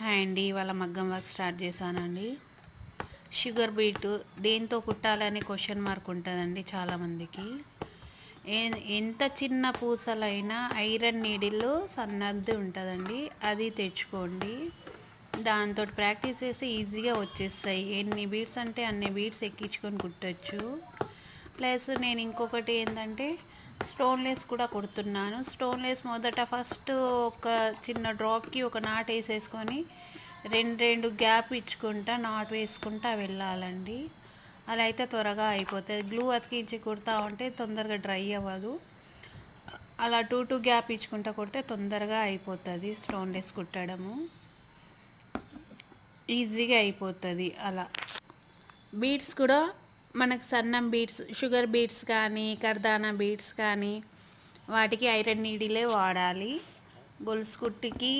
Hi అండి ఇవాళ మగ్గం వర్క్ స్టార్ట్ చేశానండి. షుగర్ బీట్ దేంతో కుట్టాలని క్వశ్చన్ మార్క్ ఉంటుందండి చాలామందికి. ఎంత చిన్న పూసలైనా ఐరన్ నీడిల్లో సన్నద్ది ఉంటుందండి అది తెచ్చుకోండి. దాంతో ప్రాక్టీస్ చేస్తే ఈజీగా వచ్చేస్తాయి. ఎన్ని బీట్స్ అంటే అన్ని బీట్స్ ఎక్కించుకొని కుట్టచ్చు. ప్లస్ నేను ఇంకొకటి ఏంటంటే స్టోన్లెస్ కూడా కుడుతున్నాను. స్టోన్లెస్ మొదట ఫస్ట్ ఒక చిన్న డ్రాప్కి ఒక నాట్ వేసేసుకొని రెండు రెండు గ్యాప్ ఇచ్చుకుంటా నాట్ వేసుకుంటా వెళ్ళాలండి. అలా అయితే త్వరగా అయిపోతుంది గ్లూ అతికించి కుడతా ఉంటే తొందరగా డ్రై అవ్వదు. అలా టూ టూ గ్యాప్ ఇచ్చుకుంటా కుడితే తొందరగా అయిపోతుంది స్టోన్లెస్ కుట్టడము. ఈజీగా అయిపోతుంది అలా. బీడ్స్ కూడా మనకు సన్నం బీట్స్ షుగర్ బీట్స్ కానీ కర్దానా బీట్స్ కానీ వాటికి ఐరన్ నీడిలే వాడాలి. గొలుసు కుట్టికి